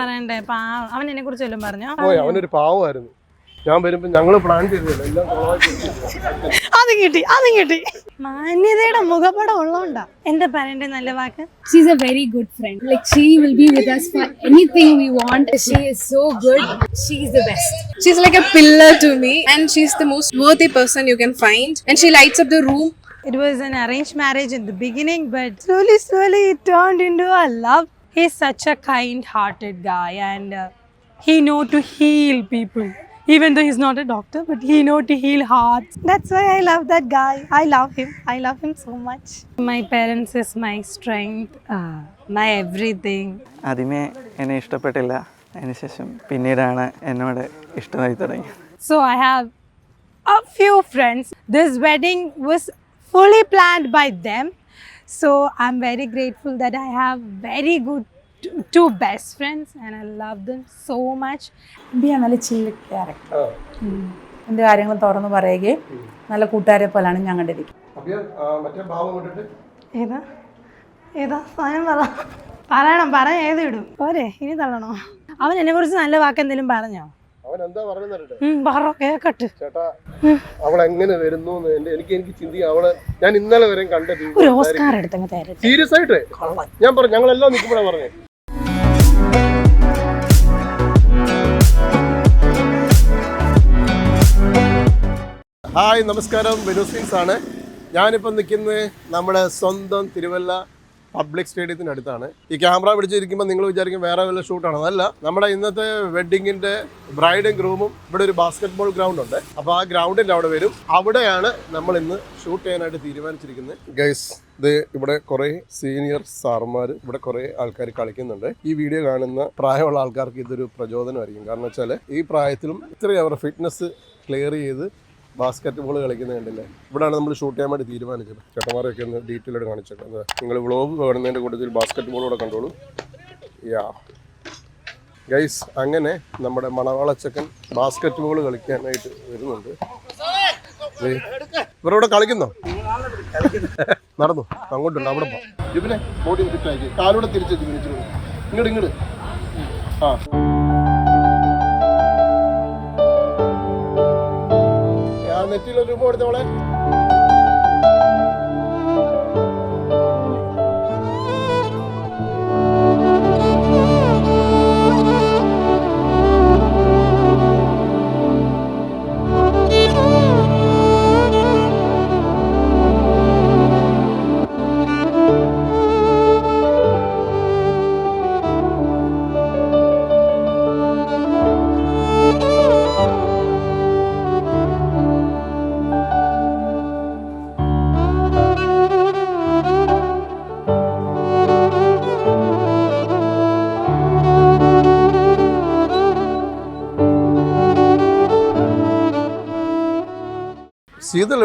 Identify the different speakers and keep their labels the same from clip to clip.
Speaker 1: പറയണ്ടേ പാവം. അവൻ എന്നെ കുറിച്ച് വല്ലതും പറഞ്ഞോ
Speaker 2: പോയി അവനൊരു പാവമായിരുന്നു ഞാൻ വരുമ്പോ ഞങ്ങൾ പ്ലാൻ ചെയ്തില്ല എല്ലാം കുളമായിട്ട്
Speaker 1: അത് കിട്ടി അത് കിട്ടി മാന്യതയുടെ മുഖപടം ഉള്ളോണ്ടാ എന്താ പറയണ്ടേ നല്ല വാക്ക്
Speaker 3: She's a very good friend. Like she will be with us for anything we want. She is so good. She is the best.
Speaker 4: She's like a pillar to me, and she's the most worthy person you can find. And she lights up the room.
Speaker 1: It was an arranged marriage in the beginning, but slowly, slowly it turned into a love. He's such a kind-hearted guy, and uh, he know to heal people. Even though he's not a doctor, but he know to heal hearts. That's why I love that guy. I love him. I love him so much. My parents is my strength, uh, my everything.
Speaker 5: ആദ്യമേ എന്നെ ഇഷ്ടപ്പെട്ടില്ല അതിനുശേഷം പിന്നീടാണ് എന്നോട് ഇഷ്ടമായി തുടങ്ങിയത്
Speaker 1: So I have a few friends. This wedding was fully planned by them. So I'm very grateful that I have very good two best friends and I love them so much.
Speaker 6: ബി നല്ല ചില്ല് character എന്റെ കാര്യങ്ങൾ തുറന്ന് പറയുകയും നല്ല കൂട്ടുകാരെ പോലാണ്
Speaker 2: ഞാൻ കൊണ്ടിട്ട്
Speaker 1: ഏതാ? ഏതാ? സാധനം പറ. പറയണം പറഞ്ഞ ഏത് ഇടും? പോരെ ഇനി തള്ളണോ? അവൻ എന്നെ കുറിച്ച് നല്ല വാക്ക് എന്തെങ്കിലും പറഞ്ഞോ? പറ കേക്കട്ട്.
Speaker 2: ചേട്ടാ അവൾ എങ്ങനെ വരുന്നു എനിക്ക് എനിക്ക് ചിന്തിക്കാം അവൾ ഞാൻ ഇന്നലെ വരെ സീരിയസ് ആയിട്ട്? ഞാൻ പറഞ്ഞു ഞങ്ങളെല്ലാം നിൽക്കുമ്പോഴാണ് ഹായ് നമസ്കാരം. ബെനൂസിൻസ് ആണ്. ഞാനിപ്പോൾ നിൽക്കുന്നത് നമ്മുടെ സ്വന്തം തിരുവല്ല പബ്ലിക് സ്റ്റേഡിയത്തിന്റെ അടുത്താണ്. ഈ ക്യാമറ പിടിച്ചിരിക്കുമ്പോൾ നിങ്ങൾ വിചാരിക്കും വേറെ വല്ല ഷൂട്ടാണ് അതല്ല നമ്മുടെ ഇന്നത്തെ വെഡ്ഡിങ്ങിന്റെ ബ്രൈഡും ഗ്രൂമും ഇവിടെ ഒരു ബാസ്കറ്റ് ബോൾ ഗ്രൗണ്ട് ഉണ്ട്. അപ്പോൾ ആ ഗ്രൗണ്ടിന്റെ അവിടെ വരും. അവിടെയാണ് നമ്മൾ ഇന്ന് ഷൂട്ട് ചെയ്യാനായിട്ട് തീരുമാനിച്ചിരിക്കുന്നത്. ഗൈസ് ഇത് ഇവിടെ കുറെ സീനിയർ സാർമാർ ഇവിടെ കുറെ ആൾക്കാർ കളിക്കുന്നുണ്ട്. ഈ വീഡിയോ കാണുന്ന പ്രായമുള്ള ആൾക്കാർക്ക് ഇതൊരു പ്രചോദനമായിരിക്കും. കാരണം വെച്ചാൽ ഈ പ്രായത്തിലും ഇത്രയും അവരുടെ ഫിറ്റ്നസ് ക്ലിയർ ചെയ്ത് ബാസ്ക്കറ്റ് ബോൾ കളിക്കുന്നത് കണ്ടില്ലേ? ഇവിടെയാണ് നമ്മൾ ഷൂട്ട് ചെയ്യാൻ വേണ്ടി തീരുമാനിച്ചത്. ചേട്ടന്മാരെയൊക്കെ ഒന്ന് ഡീറ്റെയിൽ ആയിട്ട് കാണിച്ചേക്കാം. നിങ്ങൾ വ്ളോഗ് കാണുന്നതിന്റെ കൂട്ടത്തിൽ ബാസ്കറ്റ് ബോൾ കൂടെ കണ്ടോളൂ. യാ ഗൈസ് അങ്ങനെ നമ്മുടെ മണവാളച്ചക്കൻ ബാസ്ക്കറ്റ് ബോൾ കളിക്കാനായിട്ട് വരുന്നുണ്ട്. ഇവരവിടെ കളിക്കുന്നോ? നടന്നു? അങ്ങോട്ടുണ്ട് അവിടെ പോ. ജിബിനെ കാലൂടെ തിരിച്ചു ഇങ്ങോട്ട് ഇങ്ങോട്ട് ആ. നെറ്റിയിൽ ഒരു രൂപ കൊടുത്തോളെ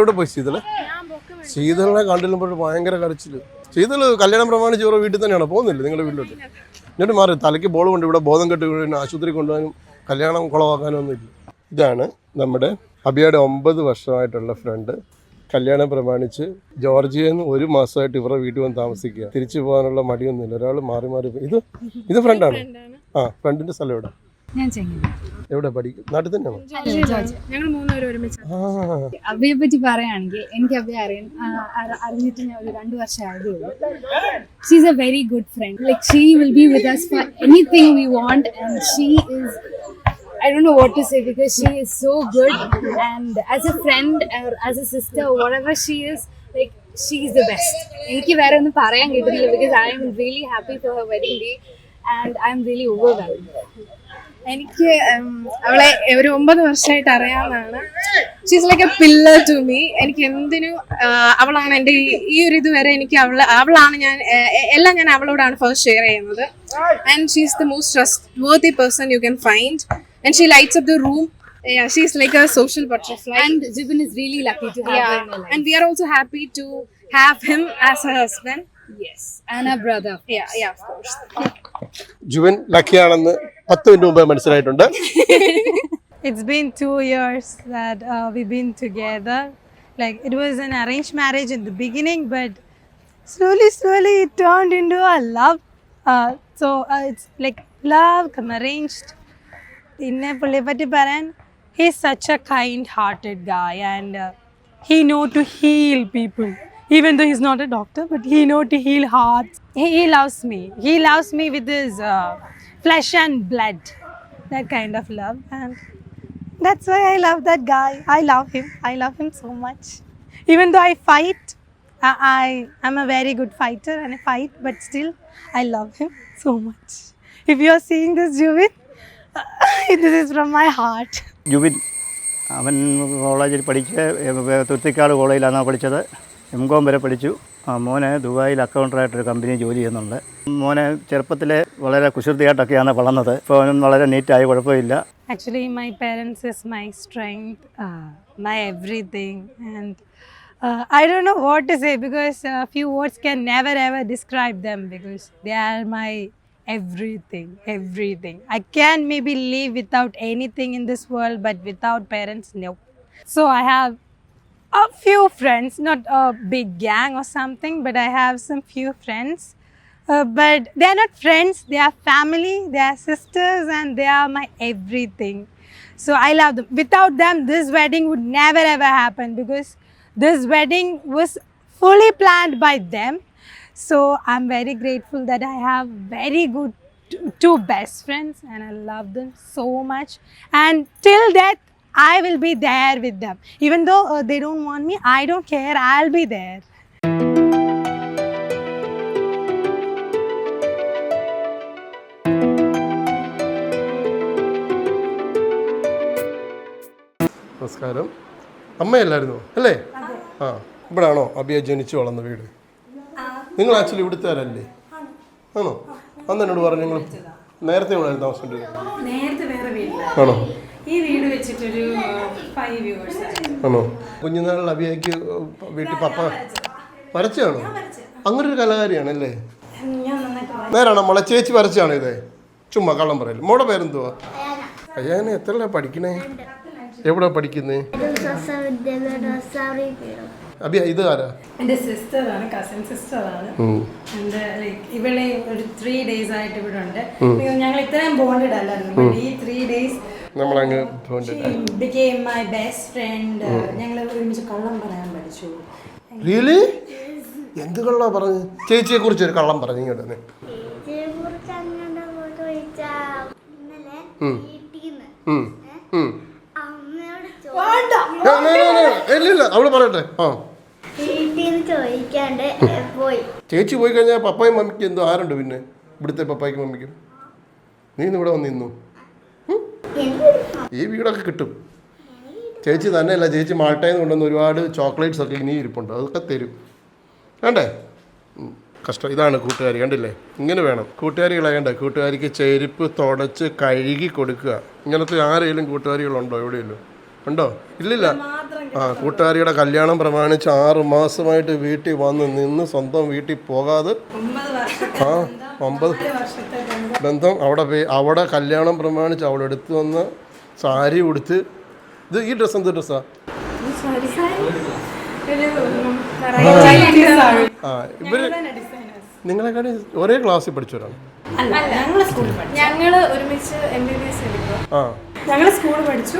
Speaker 2: എവിടെ പോയി ശീതൾ? ശീതളിനെ കണ്ടില്ലുമ്പോഴും ഭയങ്കര കരച്ചിൽ. ശീതൾ കല്യാണം പ്രമാണിച്ച് ഇവരുടെ വീട്ടിൽ തന്നെയാണ്? പോകുന്നില്ല നിങ്ങളുടെ വീട്ടിലോട്ട്? എന്നിട്ട് മാറി. തലയ്ക്ക് ബോൾ കൊണ്ട് ഇവിടെ ബോധം കെട്ട് വീണ് ആശുപത്രി കൊണ്ടുപോകാനും കല്യാണം കുളവാക്കാനും ഒന്നും ഇല്ല. ഇതാണ് നമ്മുടെ അബിയുടെ ഒമ്പത് വർഷമായിട്ടുള്ള ഫ്രണ്ട് കല്യാണം പ്രമാണിച്ച് ജോർജിയെന്ന് ഒരു മാസമായിട്ട് ഇവരുടെ വീട്ടിൽ വന്ന് താമസിക്കുക. തിരിച്ചു പോകാനുള്ള മടിയൊന്നുമില്ല. ഒരാൾ മാറി മാറി ഇത് ഇത് ഫ്രണ്ടാണ് ആ ഫ്രണ്ടിന്റെ സ്ഥലം എവിടെ എവിടെ പഠിക്കും? നാട്ടിൽ തന്നെയാണ്
Speaker 4: ഞങ്ങൾ മൂന്നുപേരും ഒരുമിച്ച്.
Speaker 3: അവയെ പറ്റി പറയുകയാണെങ്കിൽ എനിക്ക് അവയെ അറിയാം അറിഞ്ഞിട്ട് ഞാൻ ഒരു രണ്ടു വർഷം ആയതേ ഉള്ളൂ. She is very good friend like she will be with us for anything we want and she is I Dr know what to say because she is so good and as a friend as a sister whatever she like she is the best എനിക്ക് വേറെ ഒന്നും പറയാൻ കിട്ടുന്നില്ല because I'm really happy for her wedding day and I'm really over
Speaker 4: എനിക്ക് അവളെ ഒരു ഒമ്പത് വർഷമായിട്ട് അറിയാവുന്നതാണ്. She's like a pillar to me എനിക്ക് എന്തിനും അവളാണ് എന്റെ ഈ- ഈ ഒരു ഇതുവരെ എനിക്ക് അവൾ അവളാണ് ഞാൻ എല്ലാം ഞാൻ അവളോടാണ് ഫസ്റ്റ് ഷെയർ ചെയ്യുന്നത്. And she's the most trustworthy person you can find and she lights up the room she's like a social butterfly
Speaker 3: and Jibin is really lucky to have her in her life.
Speaker 4: and we are also happy to have him as her husband.
Speaker 3: Yes, and her brother.
Speaker 4: yeah yeah of course.
Speaker 2: Juvan ലക്കിയാണെന്ന് പത്ത് minute മുമ്പേ മനസ്സിലായിട്ടുണ്ട്
Speaker 1: It's been two years that uh, we've been together. Like it was an arranged marriage in the beginning, but slowly, slowly it turned into a love. Uh, so uh, it's like love come arranged പിന്നെ പുള്ളിയെപ്പറ്റി പറയാൻ he such a kind hearted guy and he know to heal people even though he's not a doctor but he know to heal hearts he, he loves me he loves me with his uh, flesh and blood that kind of love and that's why i love that guy i love him i love him so much even though i fight I, am a very good fighter and I fight but still i love him so much if you are seeing this Juvit this is from my heart
Speaker 7: Jubin അവൻ കോളേജിൽ പഠിച്ച് തുരുത്തിക്കാട് കോളേജിലാണ് പഠിച്ചത് M com വരെ പഠിച്ചു ആ മോനെ ദുബായിൽ അക്കൗണ്ടറായിട്ടൊരു കമ്പനി ജോലി ചെയ്യുന്നുണ്ട്. മോനെ ചെറുപ്പത്തിൽ വളരെ കുശൃതിയായിട്ടൊക്കെയാണ് വളർന്നത്. ഇപ്പോൾ അവനും വളരെ നീറ്റായി കുഴപ്പമില്ല.
Speaker 1: Actually my parents is my strength my everything and I Dr know what to say because few words can never ever describe them because they are my everything everything I can maybe live without anything in this world but without parents no so I have a few friends, not a big gang or something, but I have some few friends. Uh, but they are not friends, they are family, they are sisters, and they are my everything. So I love them. Without them, this wedding would never ever happen because this wedding was fully planned by them. So I'm very grateful that I have very good two best friends and I love them so much. And till death, I will be there with them. Even though uh, they don't want me, I don't care, I'll be there.
Speaker 2: നമസ്കാരം. അമ്മയല്ലായിരുന്നു? അല്ലേ? ആ ഇവിടാണോ അബിയ ജനിച്ചു വളർന്ന വീട്? നിങ്ങൾ actually ഇവിടുത്തുകാരല്ലേ ആണോ? അന്ന് എന്നോട് പറഞ്ഞു നിങ്ങൾ നേരത്തെ ഇവിടെ താമസം
Speaker 1: നേരത്തെ വേറെ വീട്ടിലാണ്
Speaker 2: ആണോ?
Speaker 1: വെച്ചിട്ടൊരു ഫൈവ് ആയി.
Speaker 2: ആണോ? കുഞ്ഞുനാളിൽ അബിയയ്ക്ക് വീട്ടിൽ പപ്പ വരച്ചാണോ അങ്ങനെ ഒരു കലാകാരിയാണല്ലേ? നേരാണോ? മോളെ ചേച്ചി വരച്ചാണോ ഇത് ചുമ്മാ കള്ളം പറയൽ മോടെ പേരെന്തുവാ? അയ്യാനെ എത്ര പഠിക്കണേ? എവിടെ പഠിക്കുന്നേ? അബിയ ഇത് ആരാ?
Speaker 1: എന്റെ സിസ്റ്ററാണ് കസിൻ സിസ്റ്ററാണ്. എന്റെ ലൈക്ക് ഇവളെ ഒരു ത്രീ ഡേയ്സ് ആയിട്ട് ഇവിടെ ഉണ്ട്. ഞങ്ങൾ ഇത്രയും ബോണ്ടഡ് അല്ലായിരുന്നു. ഈ ത്രീ ഡേയ്സ്
Speaker 2: നമ്മളങ്ങ് പോകണ്ടേ
Speaker 1: ബിക്കെയിം മൈ ബെസ്റ്റ് ഫ്രണ്ട് ഞങ്ങൾ ഒരുമിച്ച് കള്ളം പറയാൻ പഠിച്ചു.
Speaker 2: റിയലി എന്ത് കള്ളാ പറഞ്ഞു? ചേച്ചിയെ കുറിച്ച് ഒരു കള്ളം പറഞ്ഞു ഇങ്ങോട്ട് തന്നെ ഉം. ഉം. ഉം. ഏ, നേ, നേ, നേ. ഇല്ല ഇല്ല. അവൾ പറയട്ടെ. ആ. ചേച്ചി പോയി കഴിഞ്ഞാൽ പപ്പായും മമ്മിക്ക് എന്തോ ആരുണ്ട് പിന്നെ? ഇവിടുത്തെ പപ്പായ്ക്കും മമ്മിക്കും. നീ ഇന്ന് ഇവിടെ വന്ന് നിന്നു ഉം? ഈ വീടൊക്കെ കിട്ടും. ചേച്ചി തന്നെയല്ല ചേച്ചി മാൾട്ടയിൽ നിന്ന് കൊണ്ടുവന്ന ഒരുപാട് ചോക്ലേറ്റ്സ് ഒക്കെ ഇനി ഇരിപ്പുണ്ട്. അതൊക്കെ തരും. വേണ്ടേ കഷ്ടം. ഇതാണ് കൂട്ടുകാരി കണ്ടില്ലേ? ഇങ്ങനെ വേണം. കൂട്ടുകാരികളെ കണ്ടേ? കൂട്ടുകാരിക്ക് ചെരുപ്പ് തുടച്ച് കഴുകി കൊടുക്കുക. ഇങ്ങനത്തെ ആരെങ്കിലും കൂട്ടുകാരികളുണ്ടോ എവിടെയല്ലോ ഉണ്ടോ? ഇല്ലില്ല. ആ കൂട്ടുകാരിയുടെ കല്യാണം പ്രമാണിച്ച് ആറ് മാസമായിട്ട് വീട്ടിൽ വന്ന് നിന്ന് സ്വന്തം വീട്ടിൽ പോകാതെ ആ ഒമ്പത് ബന്ധം. അവിടെ അവിടെ കല്യാണം പ്രമാണിച്ച് അവിടെ എടുത്തു വന്ന് സാരി ഉടുത്ത്. ഇത് ഈ ഡ്രസ്സ് എന്ത് ഡ്രസ്സാ ആ? ഇവർ നിങ്ങളെക്കാട്ടി ഒരേ ക്ലാസ്സിൽ പഠിച്ചവരാണ്.
Speaker 4: ഞങ്ങൾ ഒരുമിച്ച് എം ബി ബി എസ് എടുക്കും.
Speaker 2: ആ.
Speaker 1: ഞങ്ങൾ സ്കൂൾ പഠിച്ചു.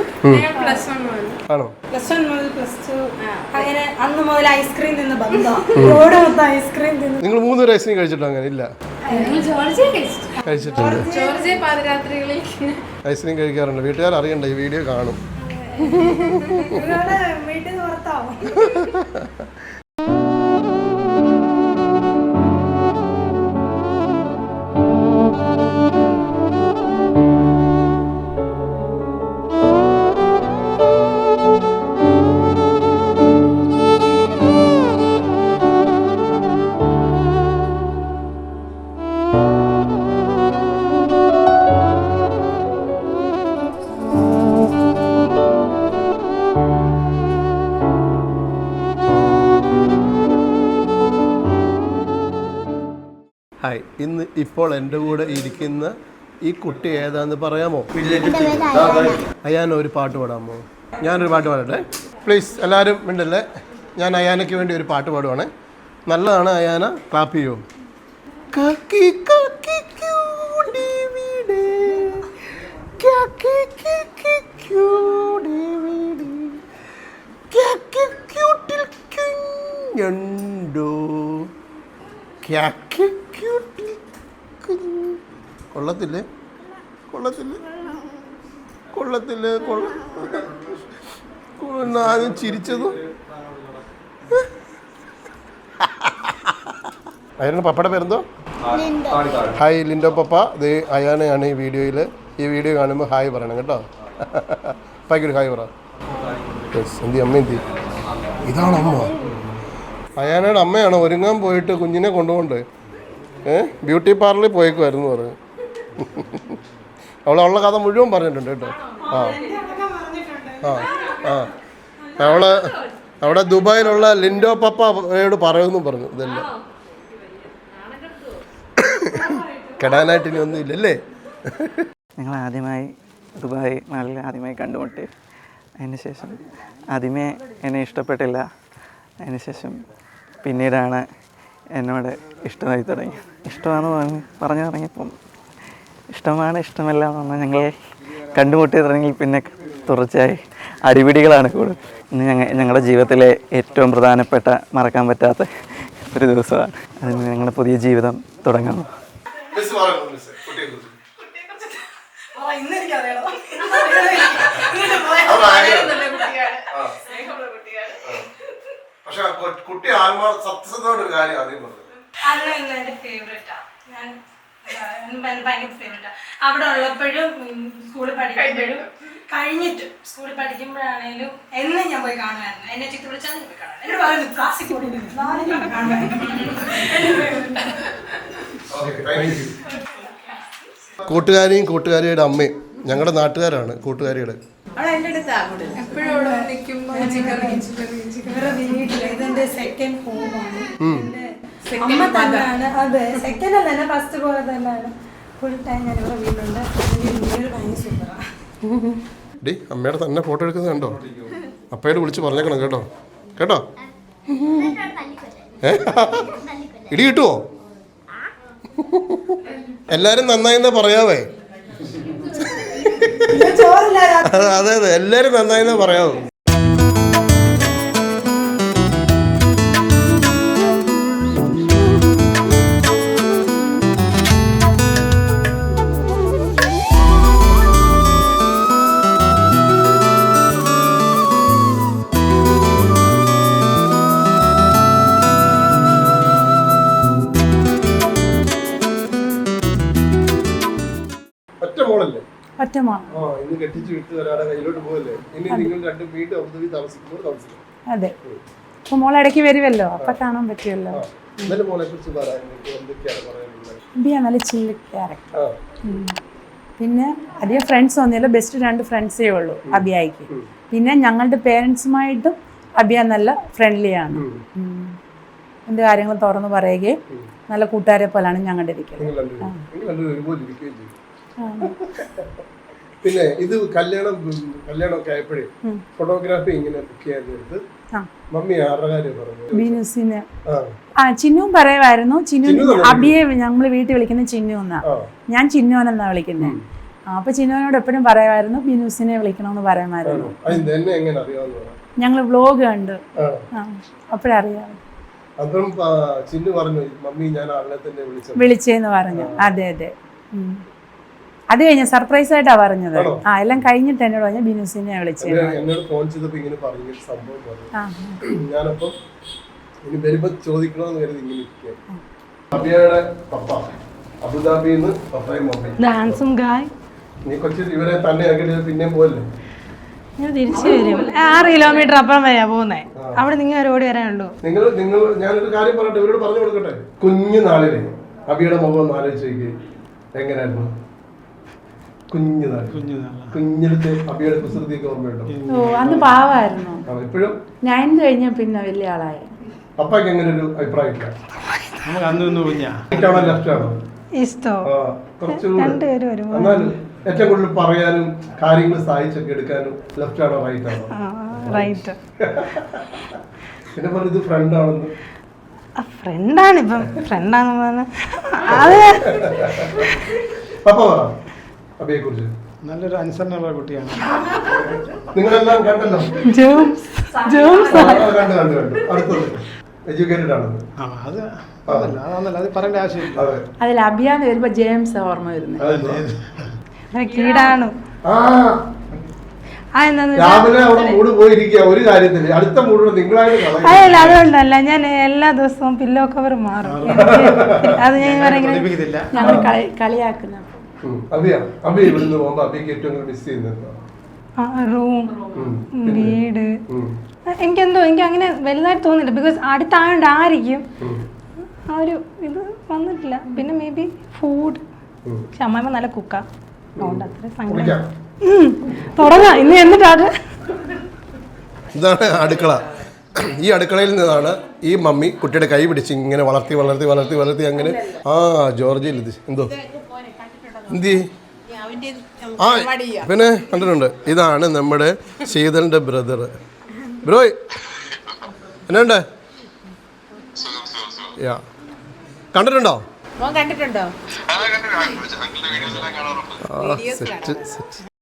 Speaker 4: പ്ലസ് വൺ മുതൽ.
Speaker 2: ആണോ?
Speaker 1: പ്ലസ് വൺ മുതൽ പ്ലസ് ടു അങ്ങനെ അന്ന് മുതൽ ഐസ്ക്രീം തിന്ന് ബന്ധം. റോഡ് മൊത്തം ഐസ്ക്രീം തിന്ന്.
Speaker 2: നിങ്ങൾ മൂന്ന് പേര് ഐസ്ക്രീം കഴിച്ചിട്ടോ അങ്ങനെ? ഇല്ല. കഴിച്ചിട്ടുണ്ട്.
Speaker 4: ജോർജിയ? പാതിരാത്രികളിൽ
Speaker 2: ഐസ്ക്രീം കഴിക്കാറുണ്ട്. വീട്ടുകാർ അറിയണ്ട ഈ വീഡിയോ കാണും.
Speaker 1: വീട്ടിൽ നിന്ന്
Speaker 2: ഇപ്പോൾ എന്റെ കൂടെ ഇരിക്കുന്ന ഈ കുട്ടി ഏതാന്ന് പറയാമോ? അയാൻ ഒരു പാട്ട് പാടാമോ? ഞാനൊരു പാട്ട് പാടട്ടെ? പ്ലീസ് എല്ലാവരും ഉണ്ടല്ലേ ഞാൻ അയാനയ്ക്ക് വേണ്ടി ഒരു പാട്ട് പാടുവാണ്. നല്ലതാണ് അയാന ക്ലാപ്പ് ചെയ്യൂ. കാക്കി ക്യൂട്ടിൽ ക്യൂണ്ടോ ക്യാക്കി കൊള്ളത്തില്ലേ? കൊള്ളത്തില്ലേ? കൊള്ളത്തില്ലേ? കൊള്ള ആരും ചിരിച്ചതും അയാളുടെ പപ്പയുടെ പേരെന്തോ? ഹായ് ലിൻഡോ പപ്പ. ഇത് അയാനെയാണ് ഈ വീഡിയോയിൽ ഈ വീഡിയോ കാണുമ്പോൾ ഹായ് പറയണം കേട്ടോ. പൈക്കൊരു ഹായ് പറ. യെസ് എന്തി അമ്മ എന്തി? ഇതാണ് അമ്മ അയാനയുടെ അമ്മയാണ് ഒരുങ്ങാൻ പോയിട്ട് കുഞ്ഞിനെ കൊണ്ടുകൊണ്ട് ഏ ബ്യൂട്ടി പാർലറിൽ പോയേക്കുമായിരുന്നു പറഞ്ഞു അവളുള്ള കഥ മുഴുവൻ പറഞ്ഞിട്ടുണ്ട് കേട്ടോ. ആ. ആ ആ. അവൾ അവിടെ ദുബായിലുള്ള ലിൻഡോ പപ്പയോട് പറയുമെന്നും പറഞ്ഞു ഇതെല്ലാം. കെടാനായിട്ട് ഇനി ഒന്നും ഇല്ലല്ലേ?
Speaker 5: ഞങ്ങൾ ആദ്യമായി ദുബായ് നാളിൽ ആദ്യമായി കണ്ടുമുട്ടി. അതിന് ശേഷം ആദ്യമേ എന്നെ ഇഷ്ടപ്പെട്ടില്ല. അതിന് ശേഷം പിന്നീടാണ് എന്നോട് ഇഷ്ടമായി തുടങ്ങി. ഇഷ്ടമാണെന്ന് പറഞ്ഞ് പറഞ്ഞു തുടങ്ങിയപ്പം ഇഷ്ടമാണ് ഇഷ്ടമല്ല എന്ന് പറഞ്ഞാൽ ഞങ്ങൾ കണ്ടുമുട്ടി തുടങ്ങി പിന്നെ തുടർച്ചയായി അടിപിടികളാണ് കൂടുതൽ ഇന്ന് ഞങ്ങൾ ഞങ്ങളുടെ ജീവിതത്തിലെ ഏറ്റവും പ്രധാനപ്പെട്ട മറക്കാൻ പറ്റാത്ത ഒരു ദിവസമാണ്. അതിന് ഞങ്ങളുടെ പുതിയ ജീവിതം തുടങ്ങുന്നു.
Speaker 2: ഇന്ന് പറയുന്നു മിസ് കുട്ടിയെ കുറിച്ച് പക്ഷെ കുട്ടി ആത്മാ സത്യസന്ധമായിട്ട് ഒരു കാര്യം ആദ്യം പറഞ്ഞു.
Speaker 1: ഫേവറേറ്റാ ഞാൻ ഭയങ്കര ഫേവറേറ്റാ അവിടെ ഉള്ളപ്പോഴും സ്കൂളിൽ പഠിക്കുമ്പോഴും കഴിഞ്ഞിട്ട്. സ്കൂളിൽ പഠിക്കുമ്പോഴാണേലും എന്നും ഞാൻ പോയി കാണുമായിരുന്നു. എന്നെ ചിത്രം വിളിച്ചാൽ ഞാൻ പോയി കാണും എന്നോട് പറയുന്നു ക്ലാസ്സിൽ പോയി
Speaker 2: കൂട്ടുകാരിയും കൂട്ടുകാരിയുടെ അമ്മയും ഞങ്ങളുടെ നാട്ടുകാരാണ് കൂട്ടുകാരിയുടെ
Speaker 1: ഇവരുടെ വീട്ടിൽ ഇതെന്റെ സെക്കൻഡ് ഹോമാണ് അമ്മ തന്നെയാണ്. അതെ സെക്കൻഡ് അല്ല എന്നെ ഫസ്റ്റ് പോലെ തന്നെയാണ്. ഫുൾ ടൈം ഞാൻ ഇവിടെ വീട്ടിലുണ്ട് അതിന്റെ വീട് ഭയങ്കര സൂപ്പറാണ്
Speaker 2: ഡി അമ്മയുടെ തന്നെ ഫോട്ടോ എടുക്കുന്നത് കണ്ടോ? അപ്പയോട് വിളിച്ച് പറഞ്ഞേക്കണം കേട്ടോ. കേട്ടോ? ഏ? ഇടി കിട്ടുവോ? എല്ലാരും നന്നായി എന്നാ പറയാവേ? അതെ അതെ എല്ലാവരും നന്നായി നന്നായിന്ന് ആ. ഇന്നലെ മോളെ കുറിച്ച് പറയാൻ അപ്പൊ എന്തൊക്കെയാണ് പറ്റുമല്ലോ
Speaker 6: ബിയ നല്ല ചില്ല് ക്യാരക്ടർ പിന്നെ അധികം ഫ്രണ്ട്സ് ഒന്നുമില്ല. ബെസ്റ്റ് രണ്ട് ഫ്രണ്ട്സേ ഉള്ളൂ അബിയായിക്ക്. പിന്നെ ഞങ്ങളുടെ പേരൻസുമായിട്ടും അബിയ നല്ല ഫ്രണ്ട്ലിയാണ് എന്റെ കാര്യങ്ങൾ തുറന്നു പറയുകയും നല്ല കൂട്ടുകാരെ പോലാണ് ഞങ്ങളുടെ ഇരിക്കുന്നത്
Speaker 2: പിന്നെ ഇത് കല്യാണം കല്യാണമൊക്കെ ആയപ്പോഴേ ഫോട്ടോഗ്രാഫി ഇങ്ങനെ ബുക്ക് ചെയ്യാൻ നേരത്ത്. മമ്മി ആരുടെ കാര്യം പറഞ്ഞു?
Speaker 6: ബിനുസിന്.
Speaker 2: ആ.
Speaker 6: ചിന്നുവും പറയുമായിരുന്നു ചിന്നു
Speaker 2: ചിന്നു
Speaker 6: അബിയെ ഞങ്ങൾ വീട്ടിൽ വിളിക്കുന്ന ചിന്നു എന്നാ.
Speaker 2: ഞാൻ
Speaker 6: ഞാൻ ചിന്നുവനെന്നാ വിളിക്കുന്നത് അപ്പൊ ചിന്നുവിനോട് എപ്പോഴും പറയുമായിരുന്നു ബിനുസിനെ വിളിക്കണമെന്ന് പറയുമായിരുന്നു. ഞങ്ങൾ വ്ലോഗ് കണ്ട്. അപ്പോഴറിയാം
Speaker 2: ചിന്നു പറഞ്ഞു മമ്മി ഞാൻ
Speaker 6: വിളിച്ചേന്ന് പറഞ്ഞു. അതെ അതെ. അത് കഴിഞ്ഞ സർപ്രൈസ് ആയിട്ടാ പറഞ്ഞത്. ആ എല്ലാം കഴിഞ്ഞിട്ട് എന്നോട് പറഞ്ഞ ബിനുസിനെ വിളിച്ചേന്ന്
Speaker 2: എന്നോട് ഫോൺ ചെയ്തപ്പോ ഇങ്ങനെ പറഞ്ഞു സംഭവം പറഞ്ഞു. ഇനി വരുമ്പോ ചോദിക്കണമെന്ന് കരുതി ഇങ്ങനെ അബിയയുടെ പപ്പ. അബുദാബിയിൽ നിന്ന് പപ്പയും മമ്മയും.
Speaker 1: ഡാൻസും ഗായ്
Speaker 2: നീ കൊച്ചു ഇവരെ തന്നെ പിന്നെ
Speaker 1: ഞാൻ തിരിച്ചു വരും. ആറ് കിലോമീറ്റർ അപ്പുറം വരെയാ പോകുന്നേ. അവിടെ നിങ്ങൾ ഓടി വരാനുള്ളൂ.
Speaker 2: നിങ്ങൾ നിങ്ങൾ ഞാനൊരു കാര്യം പറയട്ടെ ഇവരോട് പറഞ്ഞു കൊടുക്കട്ടെ? കുഞ്ഞു നാളിലെ. അബിയുടെ മുഖം ഒന്ന് ആലോചിച്ച് എങ്ങനെയായിരുന്നു കുഞ്ഞു നാൾ കുഞ്ഞിലത്തെ അബിയുടെ കുസൃതിയൊക്കെ ഓർമ്മയുണ്ടോ
Speaker 6: ഓ അന്ന് പാവായിരുന്നു.
Speaker 2: ആ, ഇപ്പോഴും
Speaker 6: നയൻത് കഴിഞ്ഞ പിന്നെ വലിയ ആളായി.
Speaker 2: അപ്പയ്ക്ക് അങ്ങനെ ഒരു അഭിപ്രായം ഇല്ല.
Speaker 8: നമുക്ക് അന്ന് കുഞ്ഞാ.
Speaker 2: ആണോ ലെഫ്റ്റ് ആണോ?
Speaker 1: ഇഷ്ടോ. രണ്ടുപേരും ഒരുപോലെ.
Speaker 2: ഏറ്റവും കൂടുതൽ പറയാനും കാര്യങ്ങൾ സഹായിച്ചൊക്കെ എടുക്കാനും ലെഫ്റ്റ് ആണോ റൈറ്റ് ആണോ?
Speaker 1: റൈറ്റ്
Speaker 2: പിന്നെ പറഞ്ഞു ഇത് ഫ്രണ്ട് ആണെന്ന്.
Speaker 1: ഫ്രണ്ടാണ് ഇപ്പം. ഫ്രണ്ടാന്ന് പറഞ്ഞ അത്
Speaker 2: അപ്പൊ പറ. അബിയെ കുറിച്ച്
Speaker 8: നല്ലൊരു അനുസരണമുള്ള കുട്ടിയാണ്.
Speaker 2: നിങ്ങളെല്ലാം കണ്ടല്ലോ? കണ്ടു കണ്ടു കണ്ടു അടുത്തത്. എഡ്യൂക്കേറ്റഡ് ആണ്.
Speaker 8: ആ അത് അതല്ല അത് പറയേണ്ട ആവശ്യമില്ല.
Speaker 2: അതെ.
Speaker 6: അതിൽ അഭിയാന്ന് വരുമ്പോ ജെയിംസ് ഓർമ്മ വരുന്നത്.
Speaker 2: അതെന്താ?
Speaker 1: കീടാണു.
Speaker 2: ആ.
Speaker 1: ആ എന്താന്ന്
Speaker 2: രാവിലെ അവിടെ മൂട് പോയിരിക്കുക ഒരു അടുത്ത മൂട് നിങ്ങളായിട്ട്.
Speaker 1: അതല്ല അതുകൊണ്ടല്ല. ഞാൻ എല്ലാ ദിവസവും പില്ലോ കവർ മാറും. അത് ഞാൻ
Speaker 6: ഞങ്ങൾ കളി കളിയാക്കുന്ന
Speaker 2: ഉം. അഭിയാ അഭി ഇവിടുന്ന് പോകുമ്പോ അഭിക്ക് ഏറ്റവും കൂടുതൽ മിസ് ചെയ്യുന്നത്
Speaker 1: റൂം. വീട്. എനിക്കെന്തോ എനിക്ക് അങ്ങനെ വലുതായിട്ട് തോന്നില്ല ബിക്കോസ് അടുത്തായോണ്ട് ആയിരിക്കും ആ ഒരു ഇത് വന്നിട്ടില്ല. പിന്നെ മേ ബി ഫുഡ്. പക്ഷെ അമ്മായിമ്മ നല്ല കുക്കാ അതുകൊണ്ട് അത്ര സങ്കടം.
Speaker 2: കുടിക്കാം.
Speaker 1: ഉം. തുടങ്ങാം. ഇന്ന് എന്നിട്ടാണ്.
Speaker 2: ഇതാണ് അടുക്കള. ഈ അടുക്കളയിൽ നിന്നാണ് ഈ മമ്മി കുട്ടിയുടെ കൈ പിടിച്ച് ഇങ്ങനെ വളർത്തി വളർത്തി വളർത്തി വളർത്തി അങ്ങനെ. ആ ജോർജിയിൽ ഇത്? എന്തോ? എന്തി? ആ പിന്നെ കണ്ടിട്ടുണ്ട്. ഇതാണ് നമ്മുടെ ശീതലിന്റെ ബ്രദർ. ബ്രോ എന്നുണ്ട് യാ. കണ്ടിട്ടുണ്ടോ?
Speaker 6: കണ്ടിട്ടുണ്ടോ.
Speaker 2: ആ സെറ്റ് സെറ്റ്.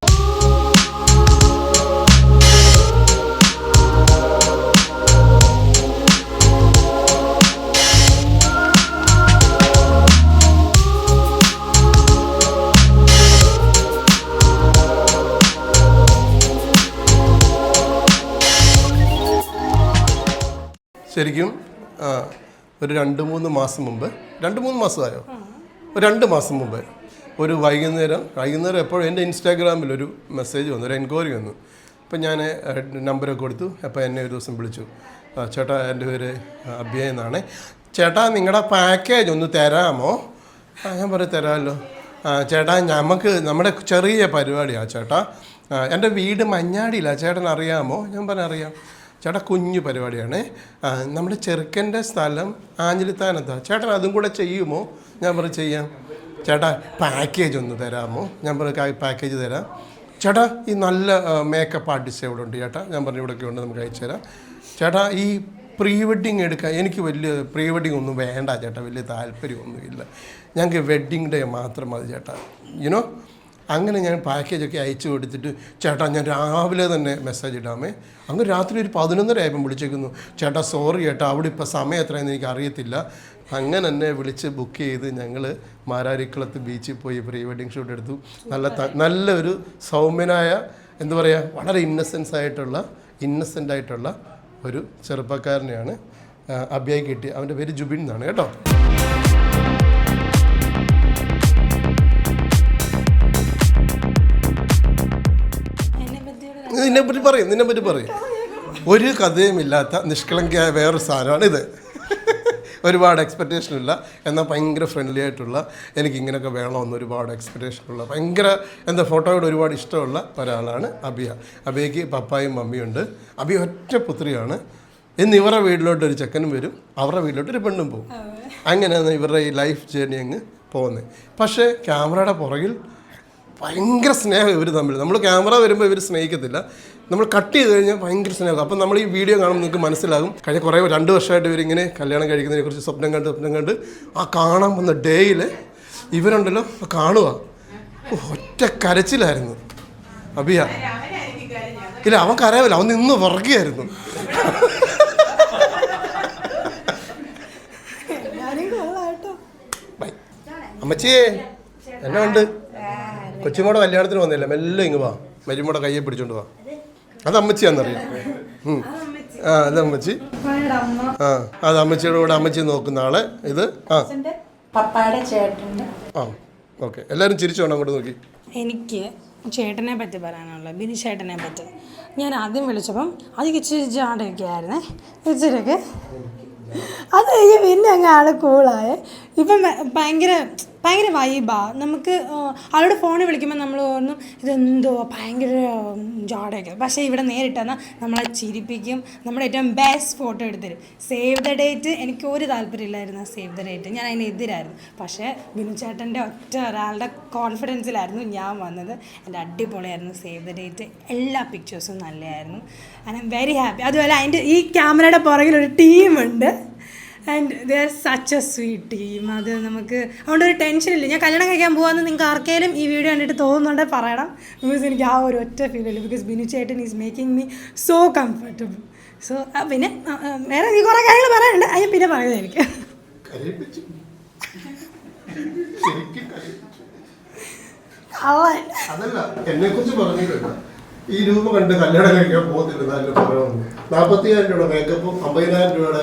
Speaker 2: ശരിക്കും ഒരു രണ്ട് മൂന്ന് മാസം മുമ്പ് രണ്ട് മൂന്ന് മാസമായോ? ഒരു രണ്ട് മാസം മുമ്പ് ഒരു വൈകുന്നേരം വൈകുന്നേരം എപ്പോഴും എന്റെ ഇൻസ്റ്റാഗ്രാമിൽ ഒരു മെസ്സേജ് വന്നു ഒരു എൻക്വയറി വന്നു. അപ്പം ഞാൻ നമ്പരൊക്കെ കൊടുത്തു. അപ്പോൾ എന്നെ ഒരു ദിവസം വിളിച്ചു. ചേട്ടാ എന്റെ പേര് അഭ്യയ എന്നാണ്. ചേട്ടാ നിങ്ങളുടെ പാക്കേജ് ഒന്ന് തരാമോ? ആ ഞാൻ പറയും തരാമല്ലോ. ചേട്ടാ നമുക്ക് നമ്മുടെ ചെറിയ പരിപാടിയാണ് ചേട്ടാ. എന്റെ വീട് മഞ്ഞാടിയിലാണ് ചേട്ടൻ അറിയാമോ ഞാൻ പറഞ്ഞ അറിയാം. ചേട്ടാ കുഞ്ഞു പരിപാടിയാണ്. നമ്മുടെ ചെറുക്കന്റെ സ്ഥലം ആഞ്ഞിലിത്താനത്താണ് ചേട്ടൻ അതും കൂടെ ചെയ്യുമോ? ഞാൻ പറ ചെയ്യാം. ചേട്ടാ പാക്കേജ് ഒന്ന് തരാമോ? ഞാൻ പറ പാക്കേജ് തരാം. ചേട്ടാ ഈ നല്ല മേക്കപ്പ് ആർട്ടിസ്റ്റ് എവിടെ ഉണ്ട് ചേട്ടാ. ഞാൻ പറഞ്ഞു ഇവിടെയൊക്കെ ഉണ്ട് നമുക്ക് അയച്ചു തരാം. ചേട്ടാ ഈ പ്രീ വെഡ്ഡിങ് എടുക്കാൻ എനിക്ക് വലിയ പ്രീ വെഡ്ഡിങ് ഒന്നും വേണ്ട ചേട്ടാ. വലിയ താല്പര്യമൊന്നുമില്ല. ഞങ്ങൾക്ക് വെഡ്ഡിങ് ഡേ മാത്രം മതി ചേട്ടാ. യുനോ അങ്ങനെ ഞാൻ പാക്കേജൊക്കെ അയച്ചു കൊടുത്തിട്ട് ചേട്ടാ ഞാൻ രാവിലെ തന്നെ മെസ്സേജ് ഇടാമേ. അങ്ങ് രാത്രി ഒരു പതിനൊന്നര ആയപ്പം വിളിച്ചേക്കുന്നു. ചേട്ടാ സോറി ചേട്ടാ അവിടെ ഇപ്പോൾ സമയം എത്രയെന്ന് എനിക്ക് അറിയത്തില്ല. അങ്ങനെ എന്നെ വിളിച്ച് ബുക്ക് ചെയ്ത് ഞങ്ങൾ മാരാരിക്കുളത്ത് ബീച്ചിൽ പോയി പ്രീ വെഡിങ് ഷൂട്ട് എടുത്തു. നല്ല നല്ലൊരു സൗമ്യനായ എന്താ പറയുക വളരെ ഇന്നസെൻസ് ആയിട്ടുള്ള ഇന്നസെന്റ് ആയിട്ടുള്ള ഒരു ചെറുപ്പക്കാരനെയാണ് അഭ്യായി കിട്ടി അവന്റെ പേര് ജുബിൻ എന്നാണ് കേട്ടോ. നിന്നെ പറ്റി പറയും നിന്നെ പറ്റി പറയും. ഒരു കഥയുമില്ലാത്ത നിഷ്കളങ്കയായ വേറൊരു സാധനമാണ് ഇത്. ഒരുപാട് എക്സ്പെക്റ്റേഷൻ ഇല്ല എന്നാൽ ഭയങ്കര ഫ്രണ്ട്ലി ആയിട്ടുള്ള എനിക്ക് ഇങ്ങനെയൊക്കെ വേണമെന്ന് ഒരുപാട് എക്സ്പെക്റ്റേഷൻ ഉള്ള ഭയങ്കര എന്താ ഫോട്ടോയോട് ഒരുപാട് ഇഷ്ടമുള്ള ഒരാളാണ് അബിയ. അബിയയ്ക്ക് പപ്പായും മമ്മിയുണ്ട് അബിയ ഒറ്റ പുത്രിയാണ്. ഇന്ന് ഇവരുടെ വീട്ടിലോട്ട് ഒരു ചെക്കനും വരും അവരുടെ വീട്ടിലോട്ട് ഒരു പെണ്ണും പോകും അങ്ങനെയാണ് ഇവരുടെ ഈ ലൈഫ് ജേർണി അങ്ങ് പോകുന്നത്. പക്ഷേ ക്യാമറയുടെ പുറകിൽ ഭയങ്കര സ്നേഹം ഇവർ തമ്മിൽ നമ്മൾ ക്യാമറ വരുമ്പോൾ ഇവർ സ്നേഹിക്കത്തില്ല. നമ്മൾ കട്ട് ചെയ്ത് കഴിഞ്ഞാൽ ഭയങ്കര സ്നേഹം. അപ്പം നമ്മൾ ഈ വീഡിയോ കാണുമ്പോൾ നിങ്ങൾക്ക് മനസ്സിലാകും. കഴിഞ്ഞ കുറേ രണ്ട് വർഷമായിട്ട് ഇവരിങ്ങനെ കല്യാണം കഴിക്കുന്നതിനെ കുറിച്ച് സ്വപ്നം കണ്ട് സ്വപ്നം കണ്ട് ആ കാണാൻ വന്ന ഡേയിൽ ഇവരുണ്ടല്ലോ കാണുക ഒറ്റ കരച്ചിലായിരുന്നു. അബിയ ഇല്ല അവൻ കരയാവില്ല അവൻ നിന്ന് വിറക്കുകയായിരുന്നു ബൈ. അമ്മച്ചിയേ എന്നാ ഉണ്ട്? കൊച്ചുമോടെ കല്യാണത്തിന് വന്നില്ല മെല്ലെ ഇങ്ങ് വാ. മരിമോടെ കയ്യെ പിടിച്ചോണ്ട് വാ. അത്. അമ്മച്ചിയാന്നറിയാം? ഉം. ആ അത് അമ്മച്ചി. ആ അത് അമ്മച്ചിയുടെ കൂടെ അമ്മച്ചി നോക്കുന്ന ആൾ. ഇത് ആ.
Speaker 6: പപ്പായുടെ ചേട്ടന്റെ.
Speaker 2: ആ ഓക്കെ. എല്ലാരും ചിരിച്ചു വേണം അങ്ങോട്ട് നോക്കി?
Speaker 1: എനിക്ക് ചേട്ടനെ പറ്റി പറയാനുള്ളത് ബിനി ചേട്ടനെ പറ്റി. ഞാൻ ആദ്യം വിളിച്ചപ്പം അത് ഇച്ചിരി ജാടയൊക്കെ ആയിരുന്നേ. ഇച്ചിരിയൊക്കെ. അത് കഴിഞ്ഞ് പിന്നെ അങ്ങ് ആൾ കൂളായ. ഇപ്പം ഭയങ്കര ഭയങ്കര വൈബാ നമുക്ക് ആളോട് ഫോണിൽ വിളിക്കുമ്പോൾ നമ്മൾ തോന്നും ഇതെന്തോ ഭയങ്കര ജാടയൊക്കെ. പക്ഷേ ഇവിടെ നേരിട്ടെന്നാൽ നമ്മളെ ചിരിപ്പിക്കും. നമ്മുടെ ഏറ്റവും ബെസ്റ്റ് ഫോട്ടോ എടുത്തരും. സേവ് ദ ഡേറ്റ് എനിക്ക് ഒരു താല്പര്യമില്ലായിരുന്നു സേവ് ദ ഡേറ്റ് ഞാൻ അതിനെതിരായിരുന്നു പക്ഷേ ബിനു ചേട്ടന്റെ ഒറ്റ ഒരാളുടെ കോൺഫിഡൻസിലായിരുന്നു ഞാൻ വന്നത്. എന്റെ അടിപൊളിയായിരുന്നു സേവ് ദ ഡേറ്റ് എല്ലാ പിക്ചേഴ്സും നല്ലതായിരുന്നു. ഐ എം വെരി ഹാപ്പി അതുപോലെ അതിന്റെ ഈ ക്യാമറയുടെ പുറകിൽ ഒരു ടീമുണ്ട് and they are such a sweet team അത് നമുക്ക് അതുകൊണ്ട് ഒരു ടെൻഷൻ ഇല്ല. ഞാൻ കല്യാണം കഴിക്കാൻ പോകാമെന്ന് നിങ്ങൾക്ക് ആർക്കെങ്കിലും ഈ വീഡിയോ കണ്ടിട്ട് തോന്നുന്നുണ്ടെങ്കിൽ പറയണം. ബിക്കോസ് എനിക്ക് ആ ഒരു ഒറ്റ ഫീൽ ഇല്ല. ബിക്കോസ് ബിനു ചേട്ടൻ is making me so comfortable so പിന്നെ വേറെ നീ കുറേ കാര്യങ്ങൾ പറയാനുണ്ട്. അതിന് പിന്നെ പറയുന്നതായിരിക്കും എനിക്ക്.
Speaker 2: അതല്ല എന്നെ കുറിച്ച് ഈ രൂപ കണ്ട് കല്യാണം കഴിക്കാൻ പോകുന്നില്ല നാല് പറയണമെന്ന് നാൽപ്പത്തിയായിരം രൂപയുടെ മേക്കപ്പും അമ്പതിനായിരം രൂപയുടെ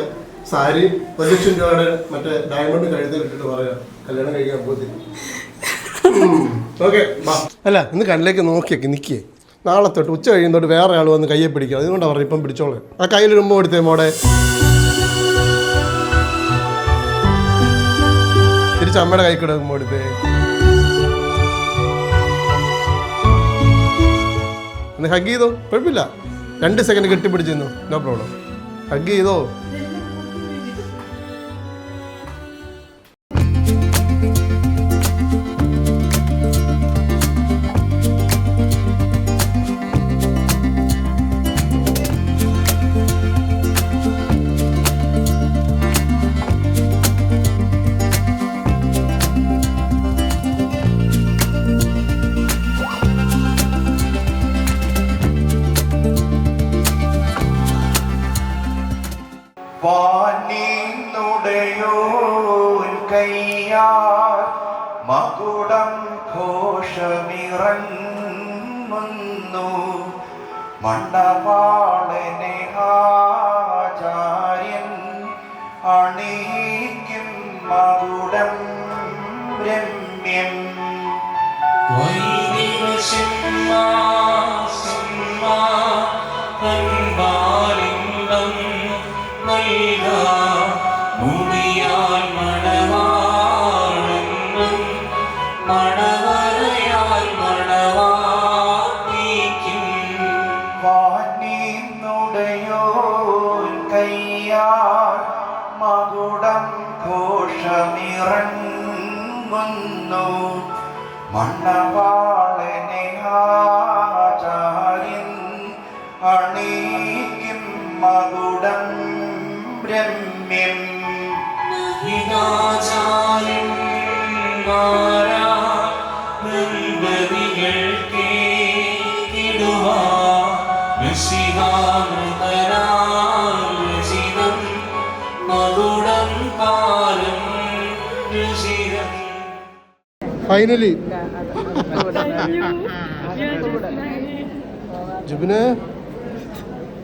Speaker 2: സാരി ഒരു ലക്ഷം രൂപയുടെ മറ്റേ ഡയമണ്ട് കഴുത്തിൽ ഇട്ടിട്ട് പറയാം കല്യാണം കഴിക്കാൻ പോകത്തില്ല. ഓക്കെ അല്ല ഇന്ന് കണ്ണിലേക്ക് നോക്കിയൊക്കെ നിൽക്കേ നാളെ തൊട്ട് ഉച്ച കഴിയുന്നോട്ട് വേറെ ആൾ വന്ന് കയ്യെ പിടിക്കുക അതുകൊണ്ടാണ് പറഞ്ഞു ഇപ്പം പിടിച്ചോളെ. ആ കയ്യിൽ ഉമ്മ എടുത്തേ മോടെ തിരിച്ച് അമ്മയുടെ കൈ കൂടെ എടുത്തേ ഹഗ് ചെയ്തോ? കുഴപ്പമില്ല. രണ്ട് സെക്കൻഡ് കെട്ടിപ്പിടിച്ചിരുന്നു. നോ പ്രോബ്ലം ഹഗ് ചെയ്തോ?
Speaker 9: മണ്ഡപാളനെ ആചാര്യൻ മകുടം രമ്യം. വാനിന്നുടയോൻ മകുടം ഘോഷമിറങ്ങുന്നു. മണ്ണവാളനെ ആചാര്യൻ അണീക്കും മകുടം ബ്രഹ്മ്യം. രമ്യം
Speaker 2: ഫൈനലി ജുബിന്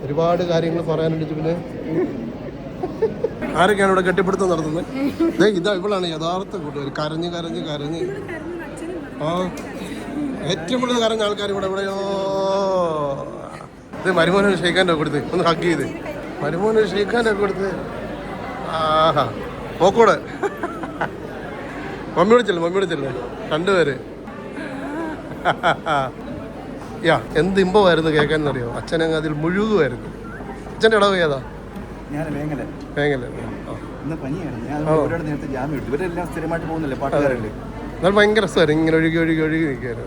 Speaker 2: ഒരുപാട് കാര്യങ്ങൾ പറയാനുണ്ട് ജുബിന്. ആരൊക്കെയാണ് ഇവിടെ കെട്ടിപ്പിടുത്തം നടത്തുന്നത്? ദേ ഇതാ ഇവളാണ് യഥാർത്ഥ കൂട്ടുകാർ കരഞ്ഞ് കരഞ്ഞ് കരഞ്ഞ്. ആ. ഏറ്റവും കൂടുതൽ കരഞ്ഞ ആൾക്കാർ ഇവിടെ എവിടെയോ? ഇത് മരുമോനെ ഷെയ്ക്കാന്റെ കൊടുത്ത്. ഒന്ന് ഹഗ് ചെയ്ത്. മരുമോനെ ഷെയ്ക്കാന്റെ കൊടുത്ത്. ആഹാ. പോക്കൂടെ? മമ്മി വിളിച്ചില്ലേ മമ്മി വിളിച്ചില്ലേ? രണ്ടുപേര്. യാ എന്ത് ഇമ്പമായിരുന്നു കേൾക്കാൻ അറിയോ അച്ഛനങ്ങ് അതിൽ മുഴുകുമായിരുന്നു. അച്ഛന്റെ ഇടവ് ഏതാ?
Speaker 7: ഞാൻ വേങ്ങല
Speaker 2: എന്നാൽ ഭയങ്കര രസമായിരുന്നു. ഇങ്ങനെ ഒഴുകി ഒഴുകി ഒഴുകി നിൽക്കുമായിരുന്നു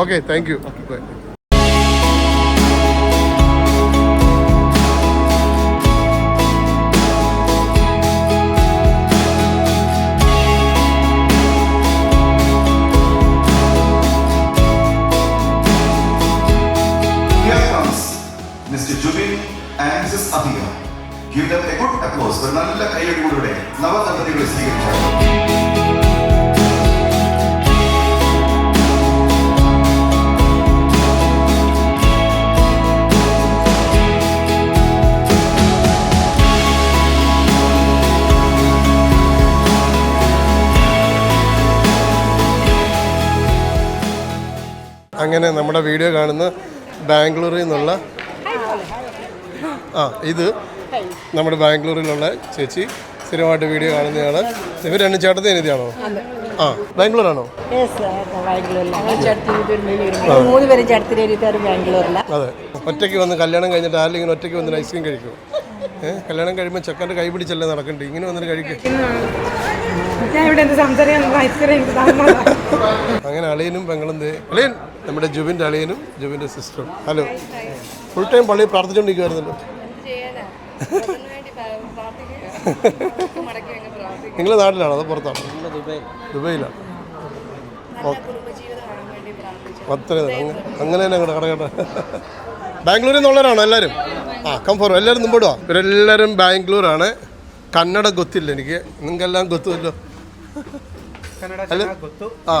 Speaker 2: ഓക്കെ താങ്ക്
Speaker 9: അതിശയപ്പോയി Good applause. ഒരു നല്ല കൈയടികളുടെ നവദമ്പതികളെ സ്വീകരിച്ചു
Speaker 2: അങ്ങനെ നമ്മുടെ വീഡിയോ കാണുന്ന ബാംഗ്ലൂരിൽ നിന്നുള്ള ആ ഇത് നമ്മുടെ ബാംഗ്ലൂരിലുള്ള ചേച്ചി സ്ഥിരമായിട്ട് വീഡിയോ കാണുന്നതാണ്. ഇവർ രണ്ട് ചേട്ടത്തെ അനിയത്തിയാണോ ആ ബാംഗ്ലൂരാണോ? അതെ. ഒറ്റയ്ക്ക് വന്ന് കല്യാണം കഴിഞ്ഞിട്ട് ആരെങ്കിലും ഇങ്ങനെ ഒറ്റയ്ക്ക് വന്ന് ഐസ്ക്രീം കഴിക്കും. ഏഹ് കല്യാണം കഴിയുമ്പോൾ ചെക്കന്റെ കൈ പിടിച്ചല്ലേ നടക്കണ്ടേ? ഇങ്ങനെ വന്നിട്ട് കഴിക്കും. അങ്ങനെ അളിയനും പെങ്ങളും അളിയൻ നമ്മുടെ ജുബിന്റെ അളിയനും ജുബിന്റെ സിസ്റ്ററും. ഹലോ ഫുൾ ടൈം പള്ളിയിൽ പ്രാർത്ഥിച്ചുകൊണ്ടിരിക്കുവായിരുന്നല്ലോ. നിങ്ങൾ നാട്ടിലാണോ അതോ പുറത്താണോ? ദുബൈയിലാണ് അത്ര അങ്ങനെ തന്നെ അങ്ങോട്ട് കടകട്ടെ ബാംഗ്ലൂരിൽ നിന്നുള്ളവരാണോ എല്ലാവരും? ആ കംഫോർം എല്ലാവരും മുമ്പോട്ട് ഇവരെല്ലാവരും ബാംഗ്ലൂരാണ്. കന്നഡ ഗൊത്തില്ല എനിക്ക്. നിങ്ങൾക്കെല്ലാം ഗൊത്തുമല്ലോ ആ.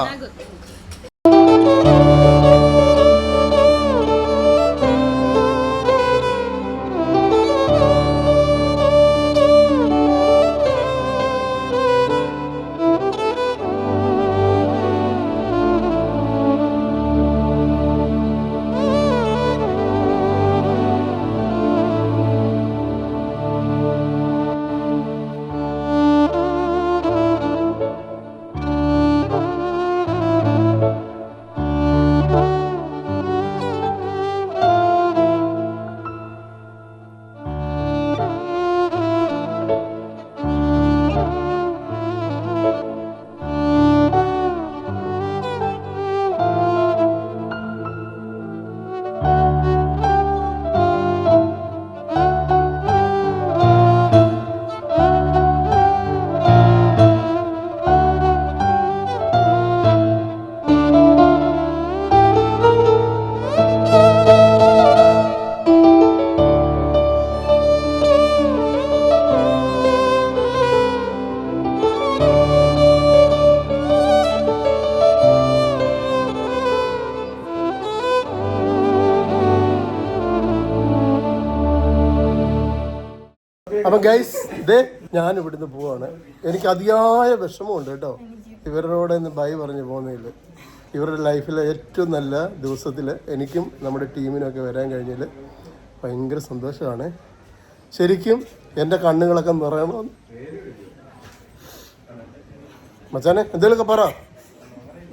Speaker 2: ഗൈസ് ഇതേ ഞാൻ ഇവിടുന്ന് പോവാണ്. എനിക്ക് അതിയായ വിഷമമുണ്ട് കേട്ടോ. ഇവരോട് ഇന്ന് ബൈ പറഞ്ഞു പോകുന്നതിൽ ഇവരുടെ ലൈഫിലെ ഏറ്റവും നല്ല ദിവസത്തിൽ എനിക്കും നമ്മുടെ ടീമിനൊക്കെ വരാൻ കഴിഞ്ഞതിൽ ഭയങ്കര സന്തോഷമാണ്. ശരിക്കും എന്റെ കണ്ണുകളൊക്കെ നിറയണം? മച്ചാനെ എന്തെങ്കിലുമൊക്കെ പറ.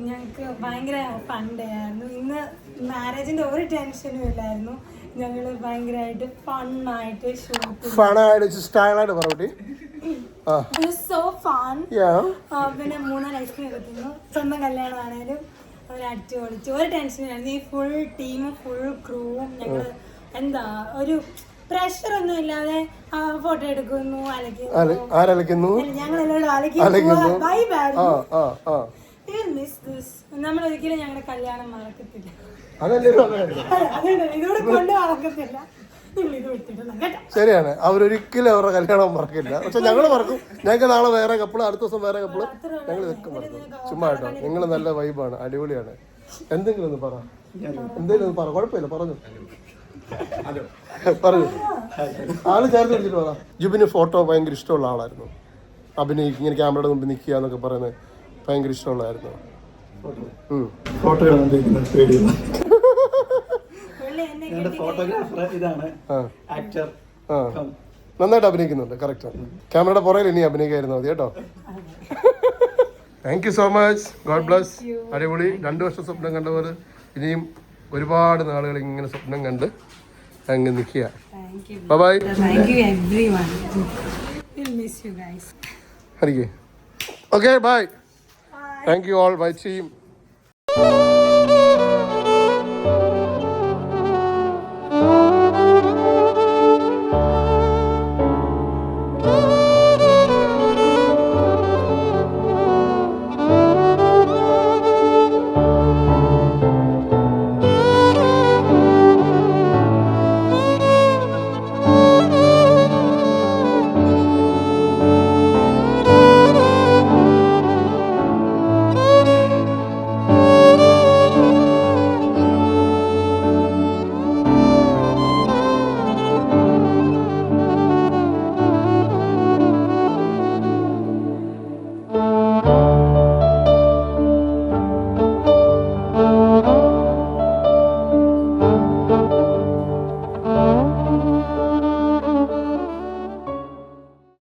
Speaker 1: ഞങ്ങൾക്ക് ഭയങ്കര ഫണ്ടായിരുന്നു ഇന്ന് മാരേജിന്റെ ഒരു ടെൻഷനും ഇല്ലായിരുന്നു. ഞങ്ങൾ ഭയങ്കരമായിട്ട് ഫണ്ണായിട്ട് ഷൂട്ട്
Speaker 2: ഫണായിട്ട് സ്റ്റൈലായിട്ട്
Speaker 1: സോ ഫൺ പിന്നെ മൂന്നാൽ ഐസ്ക്രീം ഒക്കെ തിന്നു. സ്വന്തം കല്യാണമാണേലും അവർ അടിച്ചു പൊളിച്ചു. ഒരു ടെൻഷനായിരുന്നു ഈ ഫുൾ ടീമും ഫുൾ ക്രൂവും ഞങ്ങൾ എന്താ ഒരു പ്രഷർ ഒന്നും ഇല്ലാതെ ഫോട്ടോ എടുക്കുന്നു അലക്കുന്നു. ഞങ്ങൾ എല്ലാവരും നമ്മൾ ഒരിക്കലും ഞങ്ങളുടെ കല്യാണം മറക്കത്തില്ല.
Speaker 2: അതല്ലേ ശരിയാണ്. അവരൊരിക്കലും അവരുടെ കല്യാണം മറക്കില്ല. പക്ഷെ ഞങ്ങൾ മറക്കും. ഞങ്ങൾക്ക് നാളെ വേറെ കപ്പിൾ അടുത്ത ദിവസം വേറെ കപ്പിൾ ഞങ്ങൾ ഇതൊക്കെ മറക്കും. ചുമ്മാ കേട്ടോ. നിങ്ങൾ നല്ല വൈബാണ് അടിപൊളിയാണ്. എന്തെങ്കിലും ഒന്ന് പറ. എന്തെങ്കിലും ഒന്ന് പറ. കുഴപ്പമില്ല. പറഞ്ഞു. പറഞ്ഞു. ആൾ ചേർത്ത് വിളിച്ചിട്ട് പറ. ജുബിന് ഫോട്ടോ ഭയങ്കര ഇഷ്ടമുള്ള ആളായിരുന്നു. അഭിനയിക്കും ഇങ്ങനെ ക്യാമറയുടെ മുമ്പിൽ നിൽക്കുക എന്നൊക്കെ പറയുന്നത് ഭയങ്കര ഇഷ്ടമുള്ളതായിരുന്നു. ഫോട്ടോ
Speaker 5: ഫോട്ടോ എടുക്കുന്നത് പേടിയാണ്
Speaker 1: പുള്ളി എന്നെ
Speaker 5: ഞങ്ങളുടെ ഫോട്ടോഗ്രാഫർ ഇതാണ് ആക്ടർ
Speaker 2: നന്നായിട്ട് അഭിനയിക്കുന്നുണ്ട് കറക്റ്റ് ക്യാമറയുടെ പുറകിൽ ഇനി അഭിനയിക്കായിരുന്നു മതി കേട്ടോ. Thank you so much God bless അടിപൊളി. രണ്ട് വർഷം സ്വപ്നം കണ്ടവർ ഇനിയും ഒരുപാട് നാളുകൾ ഇങ്ങനെ സ്വപ്നം കണ്ട് അങ്ങ് നിൽക്കുക. Bye ഹരിക്കേ. Okay bye thank you all bye team